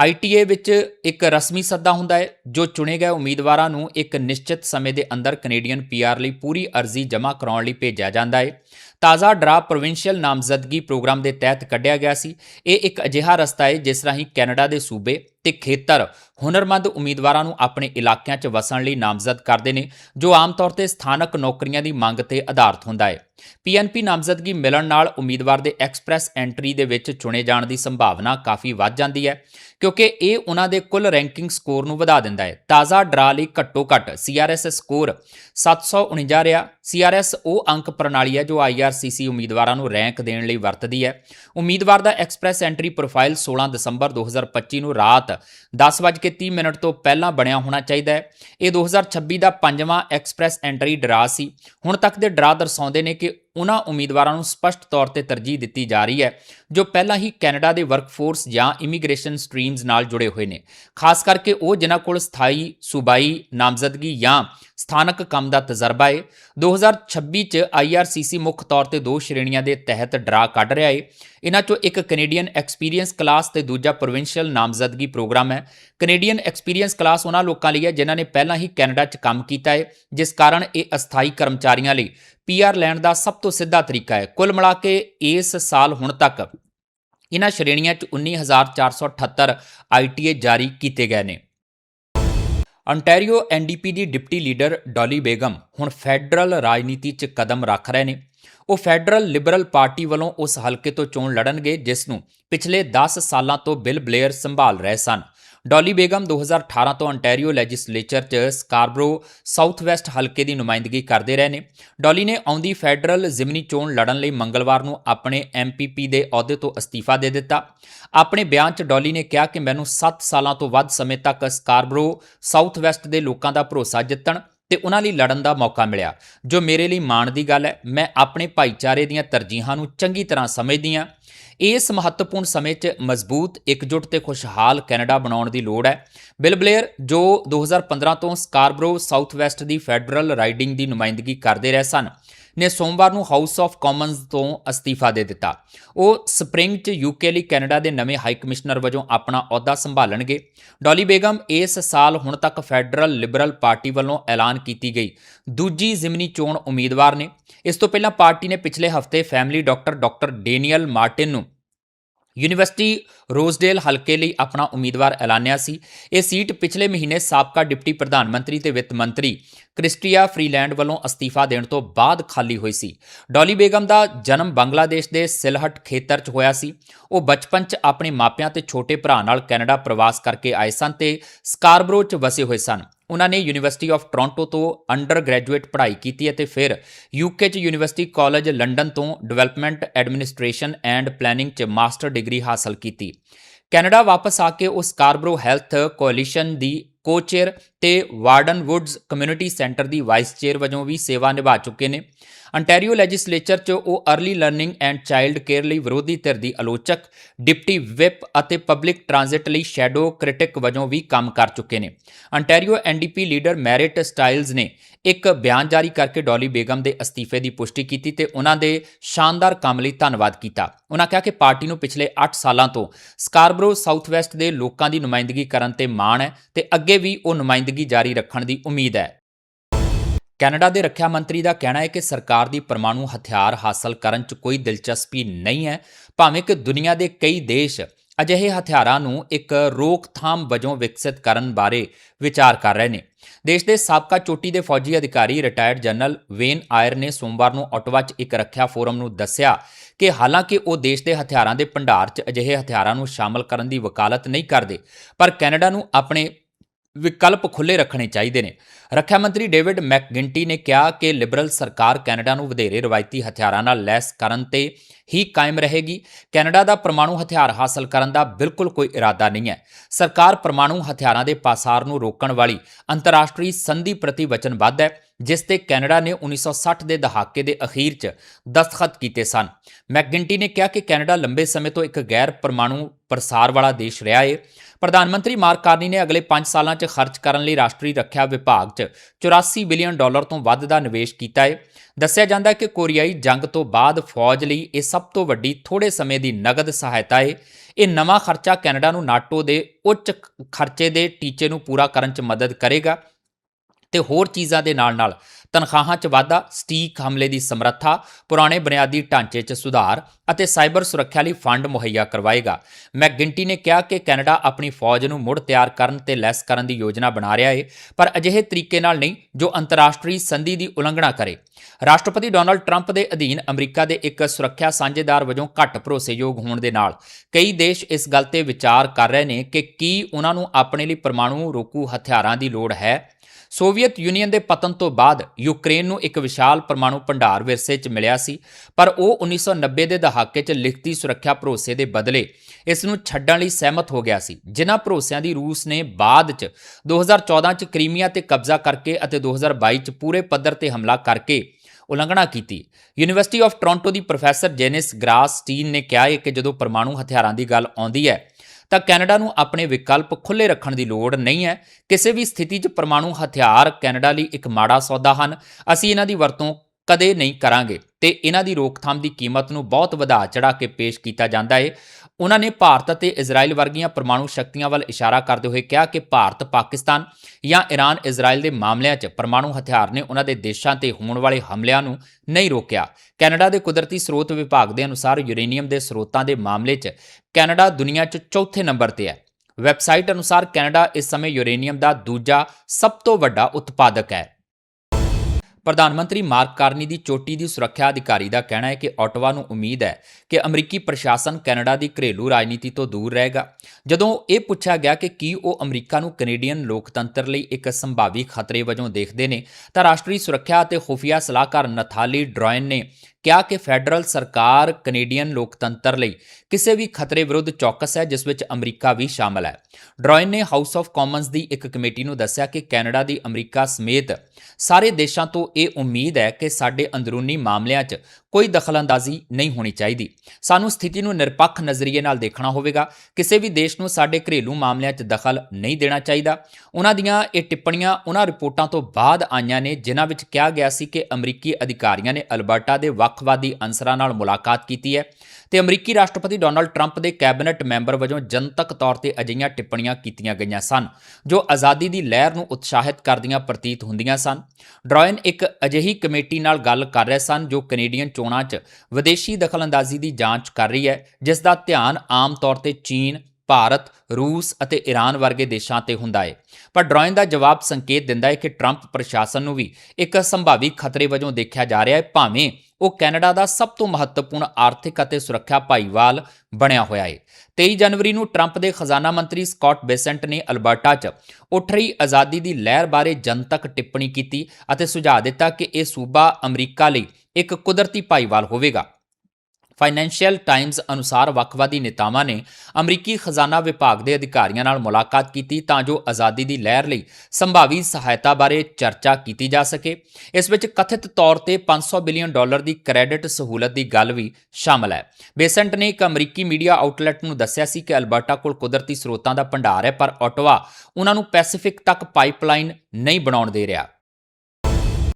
ਆਈਟੀਏ ਵਿੱਚ ਇੱਕ ਰਸਮੀ ਸੱਦਾ ਹੁੰਦਾ ਹੈ, ਜੋ ਚੁਣੇ ਗਏ ਉਮੀਦਵਾਰਾਂ ਨੂੰ ਇੱਕ ਨਿਸ਼ਚਿਤ ਸਮੇਂ ਦੇ ਅੰਦਰ ਕੈਨੇਡੀਅਨ ਪੀਆਰ ਲਈ ਪੂਰੀ ਅਰਜ਼ੀ ਜਮ੍ਹਾਂ ਕਰਾਉਣ ਲਈ ਭੇਜਿਆ ਜਾਂਦਾ ਹੈ। ਤਾਜ਼ਾ ਡਰਾ ਪ੍ਰੋਵਿੰਸ਼ੀਅਲ ਨਾਮਜ਼ਦਗੀ ਪ੍ਰੋਗਰਾਮ ਦੇ ਤਹਿਤ ਕੱਢਿਆ ਗਿਆ ਸੀ। ਇਹ ਇੱਕ ਅਜਿਹਾ ਰਸਤਾ ਹੈ ਜਿਸ ਰਾਹੀਂ ਕੈਨੇਡਾ ਦੇ ਸੂਬੇ ਤੇ ਖੇਤਰ ਹੁਨਰਮੰਦ ਉਮੀਦਵਾਰਾਂ ਨੂੰ ਆਪਣੇ ਇਲਾਕਿਆਂ 'ਚ ਵਸਣ ਲਈ ਨਾਮਜ਼ਦ ਕਰਦੇ ਨੇ, ਜੋ ਆਮ ਤੌਰ ਤੇ ਸਥਾਨਕ ਨੌਕਰੀਆਂ ਦੀ ਮੰਗ ਤੇ ਆਧਾਰਿਤ ਹੁੰਦਾ ਹੈ ਪੀਐਨਪੀ ਨਾਮਜ਼ਦਗੀ ਮਿਲਣ ਨਾਲ ਉਮੀਦਵਾਰ ਦੇ ਐਕਸਪ੍ਰੈਸ ਐਂਟਰੀ ਦੇ ਵਿੱਚ ਚੁਣੇ ਜਾਣ ਦੀ ਸੰਭਾਵਨਾ ਕਾਫੀ ਵੱਧ ਜਾਂਦੀ ਹੈ, ਕਿਉਂਕਿ ਇਹ ਉਹਨਾਂ ਦੇ ਕੁੱਲ ਰੈਂਕਿੰਗ ਸਕੋਰ ਨੂੰ ਵਧਾ ਦਿੰਦਾ ਹੈ ਤਾਜ਼ਾ ਡਰਾ ਲਈ ਘੱਟੋ ਘੱਟ ਸੀਆਰਐਸ ਸਕੋਰ 749 ਰਿਹਾ ਸੀਆਰਐਸ ਉਹ ਅੰਕ ਪ੍ਰਣਾਲੀ ਹੈ ਜੋ ਆਈਆਰਸੀਸੀ ਉਮੀਦਵਾਰਾਂ ਨੂੰ ਰੈਂਕ ਦੇਣ ਲਈ ਵਰਤਦੀ ਹੈ। ਉਮੀਦਵਾਰ ਦਾ ਐਕਸਪ੍ਰੈਸ ਐਂਟਰੀ ਪ੍ਰੋਫਾਈਲ 16 ਦਸੰਬਰ 2025 ਨੂੰ ਰਾਤ 10:30 ਮਿੰਟ ਤੋਂ ਪਹਿਲਾਂ ਬਣਿਆ ਹੋਣਾ ਚਾਹੀਦਾ ਹੈ। ਇਹ 2026 ਦਾ ਪੰਜਵਾਂ ਐਕਸਪ੍ਰੈਸ ਐਂਟਰੀ ਡਰਾ ਸੀ। ਹੁਣ ਤੱਕ ਦੇ ਡਰਾ ਦਰਸਾਉਂਦੇ ਨੇ ਕਿ ਉਹਨਾਂ ਉਮੀਦਵਾਰਾਂ ਨੂੰ ਸਪਸ਼ਟ ਤੌਰ ਤੇ ਤਰਜੀਹ ਦਿੱਤੀ ਜਾ ਰਹੀ ਹੈ, ਜੋ ਪਹਿਲਾਂ ਹੀ ਕੈਨੇਡਾ ਦੇ ਵਰਕਫੋਰਸ ਜਾਂ ਇਮੀਗ੍ਰੇਸ਼ਨ ਸਟਰੀਮਜ਼ ਨਾਲ ਜੁੜੇ ਹੋਏ ਨੇ। ਖਾਸ ਕਰਕੇ ਉਹ ਜਿਨ੍ਹਾਂ ਕੋਲ ਸਥਾਈ, ਸੂਬਾਈ, ਨਾਮਜ਼ਦਗੀ ਜਾਂ ਸਥਾਨਕ ਕੰਮ ਦਾ ਤਜਰਬਾ ਹੈ 2026 ਚ ਆਈਆਰਸੀਸੀ ਮੁੱਖ ਤੌਰ ਤੇ ਦੋ ਸ਼੍ਰੇਣੀਆਂ ਦੇ ਤਹਿਤ ਡਰਾ ਕੱਢ ਰਿਹਾ ਹੈ ਇਹਨਾਂ ਚੋਂ ਇੱਕ ਕੈਨੇਡੀਅਨ ਐਕਸਪੀਰੀਅੰਸ ਕਲਾਸ ਤੇ ਦੂਜਾ ਪ੍ਰੋਵਿੰਸ਼ੀਅਲ ਨਾਮਜ਼ਦਗੀ ਪ੍ਰੋਗਰਾਮ ਹੈ। ਕੈਨੇਡੀਅਨ ਐਕਸਪੀਰੀਅੰਸ ਕਲਾਸ ਉਹਨਾਂ ਲੋਕਾਂ ਲਈ ਹੈ ਜਿਨ੍ਹਾਂ ਨੇ ਪਹਿਲਾਂ ਹੀ ਕੈਨੇਡਾ 'ਚ ਕੰਮ ਕੀਤਾ ਹੈ ਜਿਸ ਕਾਰਨ ਇਹ ਅਸਥਾਈ ਕਰਮਚਾਰੀਆਂ ਲਈ ਪੀਆਰ ਲੈਣ ਦਾ ਸਭ ਤੋਂ ਸਿੱਧਾ ਤਰੀਕਾ ਹੈ। ਕੁੱਲ ਮਿਲਾ ਕੇ ਇਸ ਸਾਲ ਹੁਣ ਤੱਕ ਇਹਨਾਂ ਸ਼੍ਰੇਣੀਆਂ 'ਚ 19478 ਆਈਟੀਏ ਜਾਰੀ ਕੀਤੇ ਗਏ ਨੇ। ਅੰਟੈਰੀਓ ਐਨਡੀਪੀ ਦੀ ਡਿਪਟੀ ਲੀਡਰ ਡੋਲੀ ਬੇਗਮ ਹੁਣ ਫੈਡਰਲ ਰਾਜਨੀਤੀ 'ਚ ਕਦਮ ਰੱਖ ਰਹੇ ਨੇ। ਉਹ ਫੈਡਰਲ ਲਿਬਰਲ ਪਾਰਟੀ ਵੱਲੋਂ ਉਸ ਹਲਕੇ ਤੋਂ ਚੋਣ ਲੜਨਗੇ, ਜਿਸ ਨੂੰ ਪਿਛਲੇ 10 ਸਾਲਾਂ ਤੋਂ ਬਿਲ ਬਲੇਅਰ ਸੰਭਾਲ ਰਹੇ ਸਨ। ਡੋਲੀ ਬੇਗਮ 2018 ਤੋਂ ਅੰਟੈਰੀਓ ਲੈਜਿਸਲੇਚਰ 'ਚ ਸਕਾਰਬਰੋ ਸਾਊਥ ਵੈਸਟ ਹਲਕੇ ਦੀ ਨੁਮਾਇੰਦਗੀ ਕਰਦੇ ਰਹੇ ਨੇ। ਡੋਲੀ ਨੇ ਆਉਂਦੀ ਫੈਡਰਲ ਜ਼ਿਮਨੀ ਚੋਣ ਲੜਨ ਲਈ ਮੰਗਲਵਾਰ ਨੂੰ ਆਪਣੇ ਐਮਪੀਪੀ ਦੇ ਅਹੁਦੇ ਤੋਂ ਅਸਤੀਫਾ ਦੇ ਦਿੱਤਾ। ਆਪਣੇ ਬਿਆਨ 'ਚ ਡੋਲੀ ਨੇ ਕਿਹਾ ਕਿ ਮੈਨੂੰ 7 ਸਾਲਾਂ ਤੋਂ ਵੱਧ ਸਮੇਂ ਤੱਕ ਸਕਾਰਬਰੋ ਸਾਊਥ ਵੈਸਟ ਦੇ ਲੋਕਾਂ ਦਾ ਭਰੋਸਾ ਜਿੱਤਣ ਤੇ ਉਹਨਾਂ ਲਈ ਲੜਨ ਦਾ ਮੌਕਾ ਮਿਲਿਆ। ਜੋ ਮੇਰੇ ਲਈ ਮਾਣ ਦੀ ਗੱਲ ਹੈ, ਮੈਂ ਆਪਣੇ ਭਾਈਚਾਰੇ ਦੀਆਂ ਤਰਜੀਹਾਂ ਨੂੰ ਚੰਗੀ ਤਰ੍ਹਾਂ ਸਮਝਦੀ ਹਾਂ। ਇਸ ਮਹੱਤਵਪੂਰਨ ਸਮੇਂ 'ਚ ਮਜ਼ਬੂਤ, ਇਕਜੁੱਟ ਤੇ ਖੁਸ਼ਹਾਲ ਕੈਨੇਡਾ ਬਣਾਉਣ ਦੀ ਲੋੜ ਹੈ। ਬਿਲ ਬਲੇਅਰ, ਜੋ 2015 ਤੋਂ ਸਕਾਰਬਰੋ ਸਾਊਥ ਵੈਸਟ ਦੀ ਫੈਡਰਲ ਰਾਈਡਿੰਗ ਦੀ ਨੁਮਾਇੰਦਗੀ ਕਰਦੇ ਰਹੇ ਸਨ ਨੇ ਸੋਮਵਾਰ ਨੂੰ ਹਾਊਸ ਆਫ ਕਾਮਨਸ ਤੋਂ ਅਸਤੀਫਾ ਦੇ ਦਿੱਤਾ। ਉਹ ਸਪ੍ਰਿੰਗ 'ਚ ਯੂਕੇ ਲਈ ਕੈਨੇਡਾ ਦੇ ਨਵੇਂ ਹਾਈ ਕਮਿਸ਼ਨਰ ਵਜੋਂ ਆਪਣਾ ਅਹੁਦਾ ਸੰਭਾਲਣਗੇ। ਡੋਲੀ ਬੇਗਮ ਇਸ ਸਾਲ ਹੁਣ ਤੱਕ ਫੈਡਰਲ ਲਿਬਰਲ ਪਾਰਟੀ ਵੱਲੋਂ ਐਲਾਨ ਕੀਤੀ ਗਈ। ਦੂਜੀ ਜ਼ਿਮਨੀ ਚੋਣ ਉਮੀਦਵਾਰ ਨੇ। ਇਸ ਤੋਂ ਪਹਿਲਾਂ ਪਾਰਟੀ ਨੇ ਪਿਛਲੇ ਹਫ਼ਤੇ family doctor doctor Daniel Martin ਨੂੰ ਯੂਨੀਵਰਸਿਟੀ ਰੋਜ਼ਡੇਲ ਹਲਕੇ ਲਈ ਆਪਣਾ ਉਮੀਦਵਾਰ ਐਲਾਨਿਆ ਸੀ। ਇਹ ਸੀਟ ਪਿਛਲੇ ਮਹੀਨੇ ਸਾਬਕਾ ਡਿਪਟੀ ਪ੍ਰਧਾਨ ਮੰਤਰੀ ਤੇ ਵਿੱਤ ਮੰਤਰੀ ਕ੍ਰਿਸਟੀਆ ਫਰੀਲੈਂਡ ਵੱਲੋਂ ਅਸਤੀਫਾ ਦੇਣ ਤੋਂ ਬਾਅਦ ਖਾਲੀ ਹੋਈ ਸੀ। ਡੋਲੀ ਬੇਗਮ ਦਾ ਜਨਮ ਬੰਗਲਾਦੇਸ਼ ਦੇ ਸਿਲਹਟ ਖੇਤਰ 'ਚ ਹੋਇਆ ਸੀ। ਉਹ ਬਚਪਨ 'ਚ ਆਪਣੇ ਮਾਪਿਆਂ ਤੇ ਛੋਟੇ ਭਰਾ ਨਾਲ ਕੈਨੇਡਾ ਪ੍ਰਵਾਸ ਕਰਕੇ ਆਏ ਸਨ ਤੇ ਸਕਾਰਬਰੋ 'ਚ ਵਸੇ ਹੋਏ ਸਨ। ਉਹਨਾਂ ਨੇ ਯੂਨੀਵਰਸਿਟੀ ਆਫ ਟੋਰਾਂਟੋ ਤੋਂ ਅੰਡਰ ਗ੍ਰੈਜੂਏਟ ਪੜ੍ਹਾਈ ਕੀਤੀ ਅਤੇ ਫਿਰ ਯੂਕੇ 'ਚ ਯੂਨੀਵਰਸਿਟੀ ਕਾਲਜ ਲੰਡਨ ਤੋਂ ਡਿਵੈਲਪਮੈਂਟ ਐਡਮਿਨਿਸਟ੍ਰੇਸ਼ਨ ਐਂਡ ਪਲੈਨਿੰਗ 'ਚ ਮਾਸਟਰ ਡਿਗਰੀ ਹਾਸਲ ਕੀਤੀ। ਕੈਨੇਡਾ ਵਾਪਸ ਆ ਕੇ ਉਹ ਸਕਾਰਬਰੋ ਹੈਲਥ ਕੋਲੀਸ਼ਨ ਦੀ ਕੋਚੇਅਰ ਤੇ ਵਾਰਡਨ ਵੁੱਡਸ ਕਮਿਊਨਿਟੀ ਸੈਂਟਰ ਦੀ ਵਾਈਸ ਚੇਅਰ ਵਜੋਂ ਵੀ ਸੇਵਾ ਨਿਭਾ ਚੁੱਕੇ ਨੇ। ਅੰਟੈਰੀਓ ਲੈਜਿਸਲੇਚਰ 'ਚ ਉਹ early learning and child care ਲਈ ਵਿਰੋਧੀ ਧਿਰ ਦੀ ਆਲੋਚਕ, ਡਿਪਟੀ ਵਿਪ ਅਤੇ ਪਬਲਿਕ ਟ੍ਰਾਂਜ਼ਿਟ ਲਈ ਸ਼ੈਡੋ ਕ੍ਰਿਟਿਕ ਵਜੋਂ ਵੀ ਕੰਮ ਕਰ ਚੁੱਕੇ ਨੇ। Ontario NDP leader Marit Stiles ਨੇ ਇੱਕ ਬਿਆਨ ਜਾਰੀ ਕਰਕੇ ਡੋਲੀ ਬੇਗਮ ਦੇ ਅਸਤੀਫੇ ਦੀ ਪੁਸ਼ਟੀ ਕੀਤੀ ਤੇ ਉਹਨਾਂ ਦੇ ਸ਼ਾਨਦਾਰ ਕੰਮ ਲਈ ਧੰਨਵਾਦ ਕੀਤਾ। ਉਹਨਾਂ ਕਿਹਾ ਕਿ ਪਾਰਟੀ ਨੂੰ ਪਿਛਲੇ 8 ਸਾਲਾਂ ਤੋਂ ਸਕਾਰਬਰੋ ਸਾਊਥ ਵੈਸਟ ਦੇ ਲੋਕਾਂ ਦੀ ਨੁਮਾਇੰਦਗੀ ਕਰਨ ਤੇ ਮਾਣ ਹੈ ਤੇ ਅੱਗੇ ਵੀ ਉਹ ਨੁਮਾਇੰਦਗੀ ਜਾਰੀ ਰੱਖਣ ਦੀ ਉਮੀਦ ਹੈ। ਕੈਨੇਡਾ ਦੇ ਰੱਖਿਆ ਮੰਤਰੀ ਦਾ ਕਹਿਣਾ ਹੈ ਕਿ ਸਰਕਾਰ ਦੀ ਪਰਮਾਣੂ ਹਥਿਆਰ ਹਾਸਲ ਕਰਨ 'ਚ ਕੋਈ ਦਿਲਚਸਪੀ ਨਹੀਂ ਹੈ, ਭਾਵੇਂ ਕਿ ਦੁਨੀਆ ਦੇ ਕਈ ਦੇਸ਼ ਅਜਿਹੇ ਹਥਿਆਰਾਂ ਨੂੰ ਇੱਕ ਰੋਕਥਾਮ ਵਜੋਂ ਵਿਕਸਿਤ ਕਰਨ ਬਾਰੇ ਵਿਚਾਰ ਕਰ ਰਹੇ ਨੇ। ਦੇਸ਼ ਦੇ ਸਾਬਕਾ ਚੋਟੀ ਦੇ ਫੌਜੀ ਅਧਿਕਾਰੀ ਰਿਟਾਇਰਡ ਜਨਰਲ ਵੇਨ ਆਇਰ ਨੇ ਸੋਮਵਾਰ ਨੂੰ ਆਟਵਾ 'ਚ ਇੱਕ ਰੱਖਿਆ ਫੋਰਮ ਨੂੰ ਦੱਸਿਆ ਕਿ ਹਾਲਾਂਕਿ ਉਹ ਦੇਸ਼ ਦੇ ਹਥਿਆਰਾਂ ਦੇ ਭੰਡਾਰ 'ਚ ਅਜਿਹੇ ਹਥਿਆਰਾਂ ਨੂੰ ਸ਼ਾਮਲ ਕਰਨ ਦੀ ਵਕਾਲਤ ਨਹੀਂ ਕਰਦੇ, ਪਰ ਕੈਨੇਡਾ ਨੂੰ ਆਪਣੇ ਵਿਕਲਪ ਖੁੱਲੇ ਰੱਖਣੇ ਚਾਹੀਦੇ ਨੇ। ਰੱਖਿਆ ਮੰਤਰੀ ਡੇਵਿਡ ਮੈਕਗਿੰਟੀ ਨੇ ਕਿਹਾ ਕਿ ਲਿਬਰਲ ਸਰਕਾਰ ਕੈਨੇਡਾ ਨੂੰ ਵਧੇਰੇ ਰਵਾਇਤੀ ਹਥਿਆਰਾਂ ਨਾਲ ਲੈਸ ਕਰਨ ਤੇ ਹੀ ਕਾਇਮ ਰਹੇਗੀ। ਕੈਨੇਡਾ ਦਾ ਪਰਮਾਣੂ ਹਥਿਆਰ ਹਾਸਲ ਕਰਨ ਦਾ ਬਿਲਕੁਲ ਕੋਈ ਇਰਾਦਾ ਨਹੀਂ ਹੈ। ਸਰਕਾਰ ਪਰਮਾਣੂ ਹਥਿਆਰਾਂ ਦੇ ਪਾਸਾਰ ਨੂੰ ਰੋਕਣ ਵਾਲੀ ਅੰਤਰਰਾਸ਼ਟਰੀ ਸੰਧੀ ਪ੍ਰਤੀ ਵਚਨਬੱਧ ਹੈ, ਜਿਸ ਤੇ ਕੈਨੇਡਾ ਨੇ 1960 ਦੇ ਦਹਾਕੇ ਦੇ ਅਖੀਰ 'ਚ ਦਸਤਖਤ ਕੀਤੇ ਸਨ। ਮੈਕਗਿੰਟੀ ਨੇ ਕਿਹਾ ਕਿ ਕੈਨੇਡਾ ਲੰਬੇ ਸਮੇਂ ਤੋਂ ਇੱਕ ਗੈਰ ਪਰਮਾਣੂ ਪ੍ਰਸਾਰ ਵਾਲਾ ਦੇਸ਼ ਰਿਹਾ ਹੈ ਪ੍ਰਧਾਨ ਮੰਤਰੀ ਮਾਰਕ ਕਾਰਨੀ ਨੇ ਅਗਲੇ 5 ਸਾਲਾਂ 'ਚ ਖਰਚ ਕਰਨ ਲਈ ਰਾਸ਼ਟਰੀ ਰੱਖਿਆ ਵਿਭਾਗ 'ਚ 84 ਬਿਲੀਅਨ ਡਾਲਰ ਤੋਂ ਵੱਧ ਦਾ ਨਿਵੇਸ਼ ਕੀਤਾ ਹੈ ਦੱਸਿਆ ਜਾਂਦਾ ਹੈ ਕਿ ਕੋਰੀਆਈ ਜੰਗ ਤੋਂ ਬਾਅਦ ਫੌਜ ਲਈ ਇਹ ਸਭ ਤੋਂ ਵੱਡੀ ਥੋੜੇ ਸਮੇਂ ਦੀ ਨਗਦ ਸਹਾਇਤਾ ਹੈ ਇਹ ਨਵਾਂ ਖਰਚਾ ਕੈਨੇਡਾ ਨੂੰ ਨਾਟੋ ਦੇ ਉੱਚ ਖਰਚੇ ਦੇ ਟੀਚੇ ਨੂੰ ਪੂਰਾ ਕਰਨ 'ਚ ਮਦਦ ਕਰੇਗਾ ਤੇ ਹੋਰ ਚੀਜ਼ਾਂ ਦੇ ਨਾਲ-ਨਾਲ ਤਨਖਾਹਾਂ 'ਚ ਵਾਧਾ, ਸਟੀਕ ਹਮਲੇ ਦੀ ਸਮਰੱਥਾ, ਪੁਰਾਣੇ ਬੁਨਿਆਦੀ ਢਾਂਚੇ 'ਚ ਸੁਧਾਰ ਅਤੇ ਸਾਈਬਰ ਸੁਰੱਖਿਆ ਲਈ ਫੰਡ ਮੁਹੱਈਆ ਕਰਵਾਏਗਾ। ਮੈਕਗਿੰਟੀ ਨੇ ਕਿਹਾ ਕਿ ਕੈਨੇਡਾ ਆਪਣੀ ਫੌਜ ਨੂੰ ਮੁੜ ਤਿਆਰ ਕਰਨ ਤੇ ਲੈਸ ਕਰਨ ਦੀ ਯੋਜਨਾ ਬਣਾ ਰਿਹਾ ਹੈ ਪਰ ਅਜਿਹੇ ਤਰੀਕੇ ਨਾਲ ਨਹੀਂ ਜੋ ਅੰਤਰਰਾਸ਼ਟਰੀ ਸੰਧੀ ਦੀ ਉਲੰਘਣਾ ਕਰੇ। ਰਾਸ਼ਟਰਪਤੀ ਡੋਨਲਡ ਟਰੰਪ ਦੇ ਅਧੀਨ ਅਮਰੀਕਾ ਦੇ ਇੱਕ ਸੁਰੱਖਿਆ ਸਾਂਝੇਦਾਰ ਵਜੋਂ ਘੱਟ ਭਰੋਸੇਯੋਗ ਹੋਣ ਦੇ ਨਾਲ ਕਈ ਦੇਸ਼ ਇਸ ਗੱਲ ਤੇ ਵਿਚਾਰ ਕਰ ਰਹੇ ਨੇ ਕਿ ਕੀ ਉਹਨਾਂ ਨੂੰ ਆਪਣੇ ਲਈ ਪਰਮਾਣੂ ਰੋਕੂ ਹਥਿਆਰਾਂ ਦੀ ਲੋੜ ਹੈ। ਸੋਵੀਅਤ ਯੂਨੀਅਨ ਦੇ ਪਤਨ ਤੋਂ ਬਾਅਦ ਯੂਕਰੇਨ ਨੂੰ ਇੱਕ ਵਿਸ਼ਾਲ ਪਰਮਾਣੂ ਭੰਡਾਰ ਵਿਰਸੇ 'ਚ ਮਿਲਿਆ ਸੀ, ਪਰ ਉਹ 1990 ਦੇ ਦਹਾਕੇ 'ਚ ਲਿਖਤੀ ਸੁਰੱਖਿਆ ਭਰੋਸੇ ਦੇ ਬਦਲੇ ਇਸ ਨੂੰ ਛੱਡਣ ਲਈ ਸਹਿਮਤ ਹੋ ਗਿਆ ਸੀ। ਜਿਨ੍ਹਾਂ ਭਰੋਸਿਆਂ ਦੀ ਰੂਸ ਨੇ ਬਾਅਦ 'ਚ 2014 'ਚ ਕ੍ਰੀਮੀਆ ਤੇ ਕਬਜ਼ਾ ਕਰਕੇ ਅਤੇ 2022 'ਚ ਪੂਰੇ ਪੱਧਰ ਤੇ ਹਮਲਾ ਕਰਕੇ ਉਲੰਘਣਾ ਕੀਤੀ। ਯੂਨੀਵਰਸਿਟੀ ਆਫ ਟੋਰਾਂਟੋ ਦੀ ਪ੍ਰੋਫੈਸਰ ਜੈਨਿਸ ਗ੍ਰਾਸ ਸਟੀਨ ਨੇ ਕਿਹਾ ਹੈ ਕਿ ਜਦੋਂ ਪਰਮਾਣੂ ਹਥਿਆਰਾਂ ਦੀ ਗੱਲ ਆਉਂਦੀ ਹੈ ਤਾਂ ਕੈਨੇਡਾ ਨੂੰ ਆਪਣੇ ਵਿਕਲਪ ਖੁੱਲੇ ਰੱਖਣ ਦੀ ਲੋੜ ਨਹੀਂ ਹੈ। ਕਿਸੇ ਵੀ ਸਥਿਤੀ 'ਚ ਪਰਮਾਣੂ ਹਥਿਆਰ ਕੈਨੇਡਾ ਲਈ ਇੱਕ ਮਾੜਾ ਸੌਦਾ ਹਨ। ਅਸੀਂ ਇਹਨਾਂ ਦੀ ਵਰਤੋਂ ਕਦੇ ਨਹੀਂ ਕਰਾਂਗੇ ਤੇ ਇਹਨਾਂ ਦੀ ਰੋਕਥਾਮ ਦੀ ਕੀਮਤ ਨੂੰ ਬਹੁਤ ਵਧਾ ਚੜਾ ਕੇ ਪੇਸ਼ ਕੀਤਾ ਜਾਂਦਾ ਹੈ ਉਹਨਾਂ ਨੇ ਭਾਰਤ ਅਤੇ ਇਜ਼ਰਾਈਲ ਵਰਗੀਆਂ ਪਰਮਾਣੂ ਸ਼ਕਤੀਆਂ ਵੱਲ ਇਸ਼ਾਰਾ ਕਰਦੇ ਹੋਏ ਕਿਹਾ ਕਿ ਭਾਰਤ, ਪਾਕਿਸਤਾਨ ਜਾਂ ਈਰਾਨ ਇਜ਼ਰਾਈਲ ਦੇ ਮਾਮਲਿਆਂ 'ਚ ਪਰਮਾਣੂ ਹਥਿਆਰ ਨੇ ਉਹਨਾਂ ਦੇ ਦੇਸ਼ਾਂ ਤੇ ਹੋਣ ਵਾਲੇ ਹਮਲਿਆਂ ਨੂੰ ਨਹੀਂ ਰੋਕਿਆ। ਕੈਨੇਡਾ ਦੇ ਕੁਦਰਤੀ ਸਰੋਤ ਵਿਭਾਗ ਦੇ ਅਨੁਸਾਰ ਯੂਰੇਨੀਅਮ ਦੇ ਸਰੋਤਾਂ ਦੇ ਮਾਮਲੇ 'ਚ ਕੈਨੇਡਾ ਦੁਨੀਆ 'ਚ ਚੌਥੇ ਨੰਬਰ ਤੇ ਹੈ। ਵੈਬਸਾਈਟ ਅਨੁਸਾਰ ਕੈਨੇਡਾ ਇਸ ਸਮੇਂ ਯੂਰੇਨੀਅਮ ਦਾ ਦੂਜਾ ਸਭ ਤੋਂ ਵੱਡਾ ਉਤਪਾਦਕ ਹੈ। ਪ੍ਰਧਾਨ ਮੰਤਰੀ ਮਾਰਕ ਕਾਰਨੀ ਦੀ ਚੋਟੀ ਦੀ ਸੁਰੱਖਿਆ ਅਧਿਕਾਰੀ ਦਾ ਕਹਿਣਾ ਹੈ ਕਿ ਆਟਵਾ ਨੂੰ ਉਮੀਦ ਹੈ ਕਿ ਅਮਰੀਕੀ ਪ੍ਰਸ਼ਾਸਨ ਕੈਨੇਡਾ ਦੀ ਘਰੇਲੂ ਰਾਜਨੀਤੀ ਤੋਂ ਦੂਰ ਰਹੇਗਾ। ਜਦੋਂ ਇਹ ਪੁੱਛਿਆ ਗਿਆ ਕਿ ਕੀ ਉਹ ਅਮਰੀਕਾ ਨੂੰ ਕੈਨੇਡੀਅਨ ਲੋਕਤੰਤਰ ਲਈ ਇੱਕ ਸੰਭਾਵੀ ਖਤਰੇ ਵਜੋਂ ਦੇਖਦੇ ਨੇ, ਤਾਂ ਰਾਸ਼ਟਰੀ ਸੁਰੱਖਿਆ ਅਤੇ ਖੁਫੀਆ ਸਲਾਹਕਾਰ ਨਥਾਲੀ ਡਰਾਇਨ ਨੇ ਕਿਹਾ ਕਿ ਫੈਡਰਲ ਸਰਕਾਰ ਕੈਨੇਡੀਅਨ ਲੋਕਤੰਤਰ ਲਈ ਕਿਸੇ ਵੀ ਖਤਰੇ ਵਿਰੁੱਧ ਚੌਕਸ ਹੈ, ਜਿਸ ਵਿੱਚ ਅਮਰੀਕਾ ਵੀ ਸ਼ਾਮਲ ਹੈ। ਡਰਾਇਨ ਨੇ ਹਾਊਸ ਆਫ ਕਾਮਨਸ ਦੀ ਇੱਕ ਕਮੇਟੀ ਨੂੰ ਦੱਸਿਆ ਕਿ ਕੈਨੇਡਾ ਦੀ ਅਮਰੀਕਾ ਸਮੇਤ ਸਾਰੇ ਦੇਸ਼ਾਂ ਤੋਂ ਇਹ ਉਮੀਦ ਹੈ ਕਿ ਸਾਡੇ ਅੰਦਰੂਨੀ ਮਾਮਲਿਆਂ 'ਚ ਕੋਈ ਦਖਲਅੰਦਾਜ਼ੀ ਨਹੀਂ ਹੋਣੀ ਚਾਹੀਦੀ। ਸਾਨੂੰ ਸਥਿਤੀ ਨੂੰ ਨਿਰਪੱਖ ਨਜ਼ਰੀਏ ਨਾਲ ਦੇਖਣਾ ਹੋਵੇਗਾ। ਕਿਸੇ ਵੀ ਦੇਸ਼ ਨੂੰ ਸਾਡੇ ਘਰੇਲੂ ਮਾਮਲਿਆਂ 'ਚ ਦਖਲ ਨਹੀਂ ਦੇਣਾ ਚਾਹੀਦਾ। ਉਹਨਾਂ ਦੀਆਂ ਇਹ ਟਿੱਪਣੀਆਂ ਉਹਨਾਂ ਰਿਪੋਰਟਾਂ ਤੋਂ ਬਾਅਦ ਆਈਆਂ ਨੇ, ਜਿਨ੍ਹਾਂ ਵਿੱਚ ਕਿਹਾ ਗਿਆ ਸੀ ਕਿ ਅਮਰੀਕੀ ਅਧਿਕਾਰੀਆਂ ਨੇ ਅਲਬਰਟਾ ਦੇ ਵੱਖਵਾਦੀ ਅੰਸਰਾਂ ਨਾਲ ਮੁਲਾਕਾਤ ਕੀਤੀ ਹੈ। ਤੇ ਅਮਰੀਕੀ ਰਾਸ਼ਟਰਪਤੀ ਡੋਨਾਲਡ ਟਰੰਪ ਦੇ ਕੈਬਨਿਟ ਮੈਂਬਰ ਵਜੋਂ ਜਨਤਕ ਤੌਰ ਤੇ ਅਜਿਹੀਆਂ ਟਿੱਪਣੀਆਂ ਕੀਤੀਆਂ ਗਈਆਂ ਸਨ, ਜੋ ਆਜ਼ਾਦੀ ਦੀ ਲਹਿਰ ਨੂੰ ਉਤਸ਼ਾਹਿਤ ਕਰਦੀਆਂ ਪ੍ਰਤੀਤ ਹੁੰਦੀਆਂ ਸਨ। ਡਰਾਇਨ ਇੱਕ ਅਜਿਹੀ ਕਮੇਟੀ ਨਾਲ ਗੱਲ ਕਰ ਰਹੇ ਸਨ, ਜੋ ਕੈਨੇਡੀਅਨ ਚੋਣਾਂ 'ਚ ਵਿਦੇਸ਼ੀ ਦਖਲਅੰਦਾਜ਼ੀ ਦੀ ਜਾਂਚ ਕਰ ਰਹੀ ਹੈ, ਜਿਸ ਦਾ ਧਿਆਨ ਆਮ ਤੌਰ ਤੇ ਚੀਨ ਭਾਰਤ, ਰੂਸ ਅਤੇ ਈਰਾਨ ਵਰਗੇ ਦੇਸ਼ਾਂ ਤੇ ਹੁੰਦਾ ਹੈ ਪਰ ਡਰਾਇੰਗ ਦਾ ਜਵਾਬ ਸੰਕੇਤ ਦਿੰਦਾ ਹੈ ਕਿ ਟਰੰਪ ਪ੍ਰਸ਼ਾਸਨ ਨੂੰ ਵੀ ਇੱਕ ਸੰਭਾਵੀ ਖਤਰੇ ਵਜੋਂ ਦੇਖਿਆ ਜਾ ਰਿਹਾ ਹੈ ਭਾਵੇਂ ਉਹ ਕੈਨੇਡਾ ਦਾ ਸਭ ਤੋਂ ਮਹੱਤਵਪੂਰਨ ਆਰਥਿਕ ਅਤੇ ਸੁਰੱਖਿਆ ਭਾਈਵਾਲ ਬਣਿਆ ਹੋਇਆ ਹੈ 23 ਜਨਵਰੀ ਨੂੰ ਟਰੰਪ ਦੇ ਖਜ਼ਾਨਾ ਮੰਤਰੀ ਸਕਾਟ ਬੇਸੈਂਟ ਨੇ ਅਲਬਰਟਾ 'ਚ ਉੱਠ ਰਹੀ ਆਜ਼ਾਦੀ ਦੀ ਲਹਿਰ ਬਾਰੇ ਜਨਤਕ ਟਿੱਪਣੀ ਕੀਤੀ ਅਤੇ ਸੁਝਾਅ ਦਿੱਤਾ ਕਿ ਇਹ ਸੂਬਾ ਅਮਰੀਕਾ ਲਈ ਇੱਕ ਕੁਦਰਤੀ ਭਾਈਵਾਲ ਹੋਵੇਗਾ। ਫਾਈਨੈਂਸ਼ੀਅਲ ਟਾਈਮਜ਼ ਅਨੁਸਾਰ ਵੱਖਵਾਦੀ ਨੇਤਾਵਾਂ ਨੇ ਅਮਰੀਕੀ ਖਜ਼ਾਨਾ ਵਿਭਾਗ ਦੇ ਅਧਿਕਾਰੀਆਂ ਨਾਲ ਮੁਲਾਕਾਤ ਕੀਤੀ ਤਾਂ ਜੋ ਆਜ਼ਾਦੀ ਦੀ ਲਹਿਰ ਲਈ ਸੰਭਾਵੀ ਸਹਾਇਤਾ ਬਾਰੇ ਚਰਚਾ ਕੀਤੀ ਜਾ ਸਕੇ। ਇਸ ਵਿੱਚ ਕਥਿਤ ਤੌਰ ਤੇ 500 ਬਿਲੀਅਨ ਡਾਲਰ ਦੀ ਕ੍ਰੈਡਿਟ ਸਹੂਲਤ ਦੀ ਗੱਲ ਵੀ ਸ਼ਾਮਲ ਹੈ। ਬੇਸੈਂਟ ਨੇ ਇੱਕ ਅਮਰੀਕੀ ਮੀਡੀਆ ਆਊਟਲੈਟ ਨੂੰ ਦੱਸਿਆ ਸੀ ਕਿ ਅਲਬਰਟਾ ਕੋਲ ਕੁਦਰਤੀ ਸਰੋਤਾਂ ਦਾ ਭੰਡਾਰ ਹੈ, ਪਰ ਆਟਵਾ ਉਹਨਾਂ ਨੂੰ ਪੈਸੀਫਿਕ ਤੱਕ ਪਾਈਪਲਾਈਨ ਨਹੀਂ ਬਣਾਉਣ ਦੇ ਰਿਹਾ।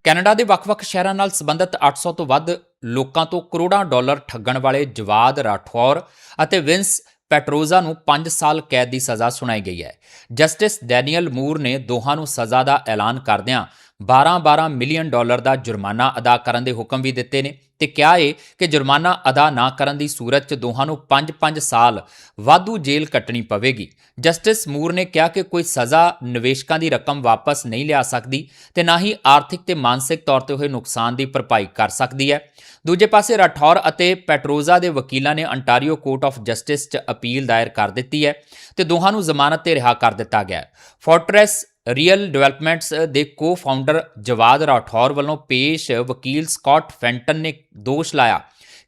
ਕੈਨੇਡਾ ਦੇ ਵੱਖ-ਵੱਖ ਸ਼ਹਿਰਾਂ ਨਾਲ ਸੰਬੰਧਿਤ 800 ਤੋਂ ਵੱਧ ਲੋਕਾਂ ਤੋਂ ਕਰੋੜਾਂ ਡਾਲਰ ਠੱਗਣ ਵਾਲੇ ਜਵਾਦ ਰਾਠੌਰ ਅਤੇ ਵਿੰਸ ਪੈਟਰੋਜ਼ਾ ਨੂੰ 5 ਸਾਲ ਕੈਦ ਦੀ ਸਜ਼ਾ ਸੁਣਾਈ ਗਈ ਹੈ। ਜਸਟਿਸ ਡੈਨੀਅਲ ਮੂਰ ਨੇ ਦੋਹਾਂ ਨੂੰ ਸਜ਼ਾ ਦਾ ਐਲਾਨ ਕਰਦਿਆਂ 12-12 ਮਿਲੀਅਨ ਡਾਲਰ ਦਾ ਜੁਰਮਾਨਾ ਅਦਾ ਕਰਨ ਦੇ ਹੁਕਮ ਵੀ ਦਿੱਤੇ ਨੇ ਤੇ ਕਿਹਾ ਏ ਕਿ ਜੁਰਮਾਨਾ ਅਦਾ ਨਾ ਕਰਨ ਦੀ ਸੂਰਤ 'ਚ ਦੋਹਾਂ ਨੂੰ 5-5 ਸਾਲ ਵਾਧੂ ਜੇਲ੍ਹ ਕੱਟਣੀ ਪਵੇਗੀ। ਜਸਟਿਸ ਮੂਰ ਨੇ ਕਿਹਾ ਕਿ ਕੋਈ ਸਜ਼ਾ ਨਿਵੇਸ਼ਕਾਂ ਦੀ ਰਕਮ ਵਾਪਸ ਨਹੀਂ ਲਿਆ ਸਕਦੀ ਤੇ ਨਾ ਹੀ ਆਰਥਿਕ ਤੇ ਮਾਨਸਿਕ ਤੌਰ ਤੇ ਹੋਏ ਨੁਕਸਾਨ ਦੀ ਭਰਪਾਈ ਕਰ ਸਕਦੀ ਹੈ। ਦੂਜੇ ਪਾਸੇ ਰਾਠੌਰ ਅਤੇ ਪੈਟਰੋਜ਼ਾ ਦੇ ਵਕੀਲਾਂ ਨੇ ਅੰਟਾਰੀਓ ਕੋਰਟ ਆਫ ਜਸਟਿਸ 'ਚ ਅਪੀਲ ਦਾਇਰ ਕਰ ਦਿੱਤੀ ਹੈ ਤੇ ਦੋਹਾਂ ਨੂੰ ਜ਼ਮਾਨਤ ਤੇ ਰਿਹਾ ਕਰ ਦਿੱਤਾ ਗਿਆ ਹੈ। ਫੋਰਟਰੈਸ ਰੀਅਲ ਡਿਵੈਲਪਮੈਂਟਸ ਦੇ ਕੋ-ਫਾਊਂਡਰ ਜਵਾਦ ਰਾਠੌਰ ਵੱਲੋਂ ਪੇਸ਼ ਵਕੀਲ ਸਕਾਟ ਫੈਂਟਨ ਨੇ ਦੋਸ਼ ਲਾਇਆ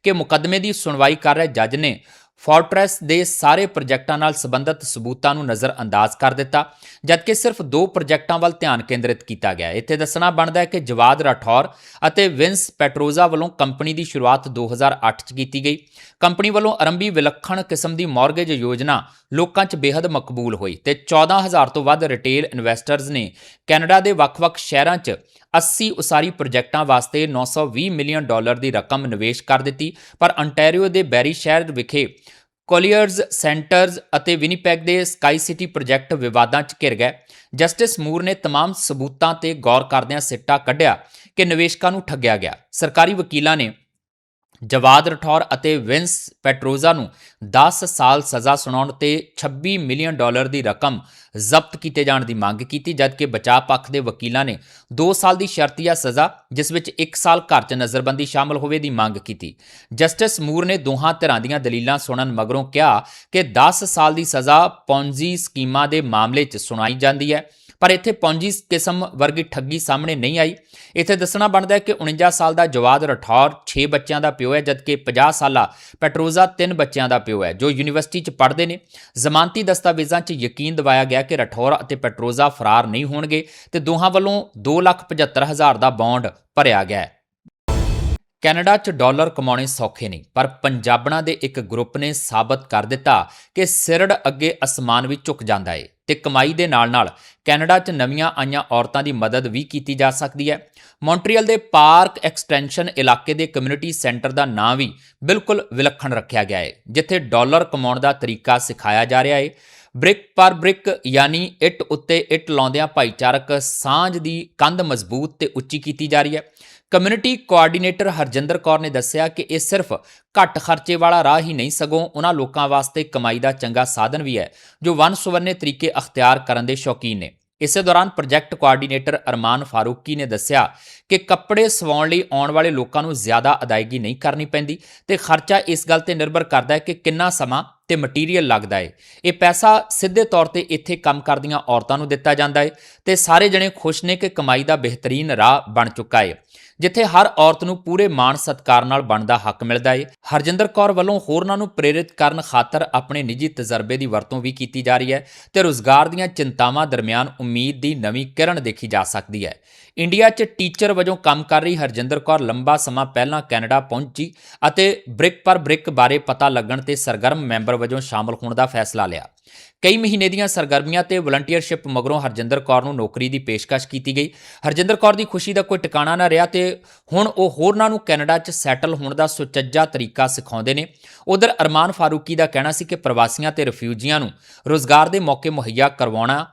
ਕਿ ਮੁਕੱਦਮੇ ਦੀ ਸੁਣਵਾਈ ਕਰ ਰਹੇ ਜੱਜ ਨੇ ਫੋਰਟ੍ਰੈਸ ਦੇ ਸਾਰੇ ਪ੍ਰੋਜੈਕਟਾਂ ਨਾਲ ਸੰਬੰਧਿਤ ਸਬੂਤਾਂ ਨੂੰ ਨਜ਼ਰਅੰਦਾਜ਼ ਕਰ ਦਿੱਤਾ, ਜਦਕਿ ਸਿਰਫ ਦੋ ਪ੍ਰੋਜੈਕਟਾਂ ਵੱਲ ਧਿਆਨ ਕੇਂਦਰਿਤ ਕੀਤਾ ਗਿਆ। ਇੱਥੇ ਦੱਸਣਾ ਬਣਦਾ ਹੈ ਕਿ ਜਵਾਦ ਰਾਠੌਰ ਅਤੇ ਵਿੰਸ ਪੈਟਰੋਜ਼ਾ ਵੱਲੋਂ ਕੰਪਨੀ ਦੀ ਸ਼ੁਰੂਆਤ 2008 'ਚ ਕੀਤੀ ਗਈ। ਕੰਪਨੀ ਵੱਲੋਂ ਆਰੰਭੀ ਵਿਲੱਖਣ ਕਿਸਮ ਦੀ ਮਾਰਗੇਜ ਯੋਜਨਾ ਲੋਕਾਂ 'ਚ ਬੇहद ਮਕਬੂਲ ਹੋਈ ਤੇ 14000 ਤੋਂ ਵੱਧ ਰਿਟੇਲ ਇਨਵੈਸਟਰਸ ਨੇ ਕੈਨੇਡਾ ਦੇ ਵੱਖ-ਵੱਖ ਸ਼ਹਿਰਾਂ 'ਚ 80 ਉਸਾਰੀ ਪ੍ਰੋਜੈਕਟਾਂ ਵਾਸਤੇ 920 ਮਿਲੀਅਨ ਡਾਲਰ ਦੀ ਰਕਮ ਨਿਵੇਸ਼ ਕਰ ਦਿੱਤੀ ਪਰ ਅੰਟੈਰੀਓ ਦੇ ਬੈਰੀ ਸ਼ਹਿਰ ਵਿਖੇ ਕੋਲੀਅਰਜ਼ ਸੈਂਟਰਜ਼ ਅਤੇ ਵਿਨੀਪੈਗ ਦੇ ਸਕਾਈ ਸਿਟੀ ਪ੍ਰੋਜੈਕਟ ਵਿਵਾਦਾਂ 'ਚ ਘਿਰ ਗਏ ਜਸਟਿਸ ਮੂਰ ਨੇ तमाम ਸਬੂਤਾਂ ਤੇ ਗੌਰ ਕਰਦਿਆਂ ਸਿੱਟਾ ਕੱਢਿਆ ਕਿ ਨਿਵੇਸ਼ਕਾਂ ਨੂੰ ਠੱਗਿਆ ਗਿਆ ਸਰਕਾਰੀ ਵਕੀਲਾਂ ਨੇ ਜਵਾਦ ਰਠੌਰ ਅਤੇ ਵਿੰਸ ਪੈਟਰੋਜ਼ਾ ਨੂੰ 10 ਸਾਲ ਸਜ਼ਾ ਸੁਣਾਉਣ ਤੇ 26 ਮਿਲੀਅਨ ਡਾਲਰ ਦੀ ਰਕਮ ਜ਼ਬਤ ਕੀਤੇ ਜਾਣ ਦੀ ਮੰਗ ਕੀਤੀ, ਜਦਕਿ ਬਚਾਅ ਪੱਖ ਦੇ ਵਕੀਲਾਂ ਨੇ 2 ਸਾਲ ਦੀ ਸ਼ਰਤੀਆ ਸਜ਼ਾ, ਜਿਸ ਵਿੱਚ 1 ਸਾਲ ਘਰ 'ਚ ਨਜ਼ਰਬੰਦੀ ਸ਼ਾਮਲ ਹੋਵੇ ਦੀ ਮੰਗ ਕੀਤੀ। ਜਸਟਿਸ ਮੂਰ ਨੇ ਦੋਹਾਂ ਧਿਰਾਂ ਦੀਆਂ ਦਲੀਲਾਂ ਸੁਣਨ ਮਗਰੋਂ ਕਿਹਾ ਕਿ 10 ਸਾਲ ਦੀ ਸਜ਼ਾ ਪੌਂਜੀ ਸਕੀਮਾਂ ਦੇ ਮਾਮਲੇ 'ਚ ਸੁਣਾਈ ਜਾਂਦੀ ਹੈ, ਪਰ ਇੱਥੇ ਪੌਂਜੀ ਕਿਸਮ ਵਰਗੀ ਠੱਗੀ ਸਾਹਮਣੇ ਨਹੀਂ ਆਈ। ਇੱਥੇ ਦੱਸਣਾ ਬਣਦਾ ਹੈ ਕਿ 49 ਸਾਲ ਦਾ ਜਵਾਦ ਰਠੌਰ 6 ਬੱਚਿਆਂ ਦਾ ਪਿਓ ਹੈ, ਜਦਕਿ 50 ਸਾਲਾ ਪੈਟਰੋਜ਼ਾ ਤਿੰਨ ਬੱਚਿਆਂ ਦਾ ਪਿਓ ਹੈ, ਜੋ ਯੂਨੀਵਰਸਿਟੀ 'ਚ ਪੜ੍ਹਦੇ ਨੇ। ਜ਼ਮਾਨਤੀ ਦਸਤਾਵੇਜ਼ਾਂ 'ਚ ਯਕੀਨ ਦਿਵਾਇਆ ਗਿਆ ਕਿ ਰਠੌਰ ਅਤੇ ਪੈਟਰੋਜ਼ਾ ਫਰਾਰ ਨਹੀਂ ਹੋਣਗੇ ਤੇ ਦੋਹਾਂ ਵੱਲੋਂ 275000 ਦਾ ਬੌਂਡ ਭਰਿਆ ਗਿਆ ਹੈ। ਕੈਨੇਡਾ 'ਚ ਡਾਲਰ ਕਮਾਉਣੇ ਸੌਖੇ ਨਹੀਂ, ਪਰ ਪੰਜਾਬਣਾਂ ਦੇ ਇੱਕ ਗਰੁੱਪ ਨੇ ਸਾਬਤ ਕਰ ਦਿੱਤਾ ਕਿ ਸਿਰੜ ਅੱਗੇ ਅਸਮਾਨ ਵੀ ਝੁਕ ਜਾਂਦਾ ਏ ਤੇ ਕਮਾਈ ਦੇ ਨਾਲ-ਨਾਲ ਕੈਨੇਡਾ 'ਚ ਨਵੀਆਂ ਆਈਆਂ ਔਰਤਾਂ ਦੀ ਮਦਦ ਵੀ ਕੀਤੀ ਜਾ ਸਕਦੀ ਹੈ। ਮੌਂਟਰੀਅਲ ਦੇ ਪਾਰਕ ਐਕਸਟੈਂਸ਼ਨ ਇਲਾਕੇ ਦੇ ਕਮਿਊਨਿਟੀ ਸੈਂਟਰ ਦਾ ਨਾਂ ਵੀ ਬਿਲਕੁਲ ਵਿਲੱਖਣ ਰੱਖਿਆ ਗਿਆ ਹੈ ਜਿੱਥੇ ਡਾਲਰ ਕਮਾਉਣ ਦਾ ਤਰੀਕਾ ਸਿਖਾਇਆ ਜਾ ਰਿਹਾ ਹੈ ਬ੍ਰਿਕ ਪਰ ਬ੍ਰਿਕ ਯਾਨੀ ਇੱਟ ਉੱਤੇ ਇੱਟ ਲਾਉਂਦਿਆਂ ਭਾਈਚਾਰਕ ਸਾਂਝ ਦੀ ਕੰਧ ਮਜ਼ਬੂਤ ਤੇ ਉੱਚੀ ਕੀਤੀ ਜਾ ਰਹੀ ਹੈ। ਕਮਿਊਨਿਟੀ ਕੋਆਰਡੀਨੇਟਰ ਹਰਜਿੰਦਰ ਕੌਰ ਨੇ ਦੱਸਿਆ ਕਿ ਇਹ ਸਿਰਫ ਘੱਟ ਖਰਚੇ ਵਾਲਾ ਰਾਹ ਹੀ ਨਹੀਂ, ਸਗੋਂ ਉਹਨਾਂ ਲੋਕਾਂ ਵਾਸਤੇ ਕਮਾਈ ਦਾ ਚੰਗਾ ਸਾਧਨ ਵੀ ਹੈ, ਜੋ ਵਨ ਸੁਵਰਨੇ ਤਰੀਕੇ ਅਖਤਿਆਰ ਕਰਨ ਦੇ ਸ਼ੌਕੀਨ ਨੇ। ਇਸੇ ਦੌਰਾਨ ਪ੍ਰੋਜੈਕਟ ਕੋਆਰਡੀਨੇਟਰ ਅਰਮਾਨ ਫਾਰੂਕੀ ਨੇ ਦੱਸਿਆ ਕਿ ਕੱਪੜੇ ਸਵਾਉਣ ਲਈ ਆਉਣ ਵਾਲੇ ਲੋਕਾਂ ਨੂੰ ਜ਼ਿਆਦਾ ਅਦਾਇਗੀ ਨਹੀਂ ਕਰਨੀ ਪੈਂਦੀ ਤੇ ਖਰਚਾ ਇਸ ਗੱਲ ਤੇ ਨਿਰਭਰ ਕਰਦਾ ਹੈ ਕਿ ਕਿੰਨਾ ਸਮਾਂ ਤੇ ਮਟੀਰੀਅਲ ਲੱਗਦਾ ਹੈ। ਇਹ ਪੈਸਾ ਸਿੱਧੇ ਤੌਰ ਤੇ ਇੱਥੇ ਕੰਮ ਕਰਦੀਆਂ ਔਰਤਾਂ ਨੂੰ ਦਿੱਤਾ ਜਾਂਦਾ ਹੈ ਤੇ ਸਾਰੇ ਜਣੇ ਖੁਸ਼ ਨੇ ਕਿ ਕਮਾਈ ਦਾ ਬਿਹਤਰੀਨ ਰਾਹ ਬਣ ਚੁੱਕਾ ਹੈ। ਜਿੱਥੇ ਹਰ ਔਰਤ ਨੂੰ ਪੂਰੇ ਮਾਣ ਸਤਕਾਰ ਨਾਲ ਬਣਦਾ ਹੱਕ ਮਿਲਦਾ ਏ। ਹਰਜਿੰਦਰ ਕੌਰ ਵੱਲੋਂ ਹੋਰਨਾਂ ਨੂੰ ਪ੍ਰੇਰਿਤ ਕਰਨ ਖਾਤਰ ਆਪਣੇ ਨਿੱਜੀ ਤਜਰਬੇ ਦੀ ਵਰਤੋਂ ਵੀ ਕੀਤੀ ਜਾ ਰਹੀ ਹੈ ਤੇ ਰੋਜ਼ਗਾਰ ਦੀਆਂ ਚਿੰਤਾਵਾਂ ਦਰਮਿਆਨ ਉਮੀਦ ਦੀ ਨਵੀਂ ਕਿਰਨ ਦੇਖੀ ਜਾ ਸਕਦੀ ਹੈ। ਇੰਡੀਆ 'ਚ ਟੀਚਰ ਵਜੋਂ ਕੰਮ ਕਰ ਰਹੀ ਹਰਜਿੰਦਰ ਕੌਰ ਲੰਬਾ ਸਮਾਂ ਪਹਿਲਾਂ ਕੈਨੇਡਾ ਪਹੁੰਚੀ ਅਤੇ ਬ੍ਰਿਕ ਪਰ ਬ੍ਰਿਕ ਬਾਰੇ ਪਤਾ ਲੱਗਣ ਤੇ ਸਰਗਰਮ ਮੈਂਬਰ ਵਜੋਂ ਸ਼ਾਮਲ ਹੋਣ ਦਾ ਫੈਸਲਾ ਲਿਆ। ਕਈ ਮਹੀਨੇ ਦੀਆਂ ਸਰਗਰਮੀਆਂ ਤੇ ਵਲੰਟੀਅਰਸ਼ਿਪ ਮਗਰੋਂ ਹਰਜਿੰਦਰ ਕੌਰ ਨੂੰ ਨੌਕਰੀ ਦੀ ਪੇਸ਼ਕਸ਼ ਕੀਤੀ ਗਈ। ਹਰਜਿੰਦਰ ਕੌਰ ਦੀ ਖੁਸ਼ੀ ਦਾ ਕੋਈ ਟਿਕਾਣਾ ਨਾ ਰਿਹਾ ਤੇ ਹੁਣ ਉਹ ਹੋਰਨਾਂ ਨੂੰ ਕੈਨੇਡਾ 'ਚ ਸੈਟਲ ਹੋਣ ਦਾ ਸੁਚੱਜਾ ਤਰੀਕਾ ਸਿਖਾਉਂਦੇ ਨੇ। ਉਧਰ ਅਰਮਾਨ ਫਾਰੂਕੀ ਦਾ ਕਹਿਣਾ ਸੀ ਕਿ ਪ੍ਰਵਾਸੀਆਂ ਤੇ ਰਿਫਿਊਜੀਆਂ ਨੂੰ ਰੋਜ਼ਗਾਰ ਦੇ ਮੌਕੇ ਮੁਹੱਈਆ ਕਰਵਾਉਣਾ,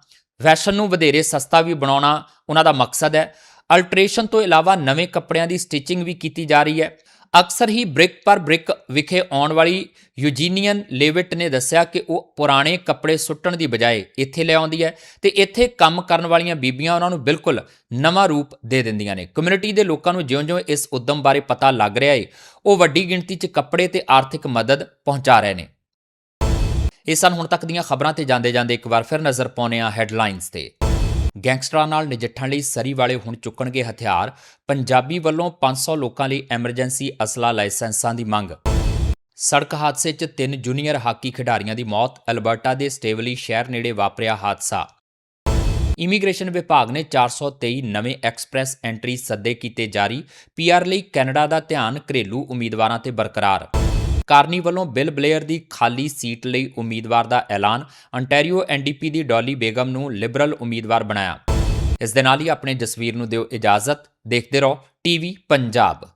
ਫੈਸ਼ਨ ਨੂੰ ਵਧੇਰੇ ਸਸਤਾ ਵੀ ਬਣਾਉਣਾ, ਉਹਨਾਂ ਦਾ ਮਕਸਦ ਹੈ। ਅਲਟਰੇਸ਼ਨ ਤੋਂ ਇਲਾਵਾ ਨਵੇਂ ਕੱਪੜਿਆਂ ਦੀ ਸਟਿਚਿੰਗ ਵੀ ਕੀਤੀ ਜਾ ਰਹੀ ਹੈ। ਅਕਸਰ ਹੀ ਬ੍ਰਿਕ ਪਰ ਬ੍ਰਿਕ ਵਿਖੇ ਆਉਣ ਵਾਲੀ ਯੂਜੀਨੀਅਨ ਲੇਵਿਟ ਨੇ ਦੱਸਿਆ ਕਿ ਉਹ ਪੁਰਾਣੇ ਕੱਪੜੇ ਸੁੱਟਣ ਦੀ ਬਜਾਏ ਇੱਥੇ ਲੈ ਆਉਂਦੀ ਹੈ ਤੇ ਇੱਥੇ ਕੰਮ ਕਰਨ ਵਾਲੀਆਂ ਬੀਬੀਆਂ ਉਹਨਾਂ ਨੂੰ ਬਿਲਕੁਲ ਨਵਾਂ ਰੂਪ ਦੇ ਦਿੰਦੀਆਂ ਨੇ। ਕਮਿਊਨਿਟੀ ਦੇ ਲੋਕਾਂ ਨੂੰ ਜਿਉਂ-ਜਿਉਂ ਇਸ ਉਦਮ ਬਾਰੇ ਪਤਾ ਲੱਗ ਰਿਹਾ ਏ, ਉਹ ਵੱਡੀ ਗਿਣਤੀ 'ਚ ਕੱਪੜੇ ਤੇ ਆਰਥਿਕ ਮਦਦ ਪਹੁੰਚਾ ਰਹੇ ਨੇ। ਇਹ ਸਨ ਹੁਣ ਤੱਕ ਦੀਆਂ ਖਬਰਾਂ ਤੇ ਜਾਂਦੇ ਜਾਂਦੇ ਇੱਕ ਵਾਰ ਫਿਰ ਨਜ਼ਰ ਪਾਉਨੇ ਆ ਹੈਡਲਾਈਨਸ ਤੇ। ਗੈਂਗਸਟਰਾਂ ਨਾਲ ਨਜਿੱਠਣ ਲਈ ਸਰੀ ਵਾਲੇ ਹੁਣ ਚੁੱਕਣਗੇ ਹਥਿਆਰ। ਪੰਜਾਬੀ ਵੱਲੋਂ 500 ਲੋਕਾਂ ਲਈ ਐਮਰਜੈਂਸੀ ਅਸਲਾ ਲਾਇਸੈਂਸਾਂ ਦੀ ਮੰਗ। ਸੜਕ ਹਾਦਸੇ 'ਚ ਤਿੰਨ ਜੂਨੀਅਰ ਹਾਕੀ ਖਿਡਾਰੀਆਂ ਦੀ ਮੌਤ, ਅਲਬਰਟਾ ਦੇ ਸਟੇਵਲੀ ਸ਼ਹਿਰ ਨੇੜੇ ਵਾਪਰਿਆ ਹਾਦਸਾ। ਇਮੀਗ੍ਰੇਸ਼ਨ ਵਿਭਾਗ ਨੇ 423 ਨਵੇਂ ਐਕਸਪ੍ਰੈਸ ਐਂਟਰੀ ਸੱਦੇ ਕੀਤੇ ਜਾਰੀ। ਪੀਆਰ ਲਈ ਕੈਨੇਡਾ ਦਾ ਧਿਆਨ ਘਰੇਲੂ ਉਮੀਦਵਾਰਾਂ ਤੇ ਬਰਕਰਾਰ। ਕਾਰਨੀ ਵੱਲੋਂ ਬਿਲ ਬਲੇਅਰ ਦੀ ਖਾਲੀ ਸੀਟ ਲਈ ਉਮੀਦਵਾਰ ਦਾ ਐਲਾਨ, ਅੰਟੈਰੀਓ ਐਨਡੀਪੀ ਦੀ ਡੌਲੀ ਬੇਗਮ ਨੂੰ ਲਿਬਰਲ ਉਮੀਦਵਾਰ ਬਣਾਇਆ। ਇਸ ਦੇ ਨਾਲ ਹੀ ਆਪਣੇ ਜਸਵੀਰ ਨੂੰ ਦਿਓ ਇਜਾਜ਼ਤ। ਦੇਖਦੇ ਰਹੋ ਟੀਵੀ ਪੰਜਾਬ।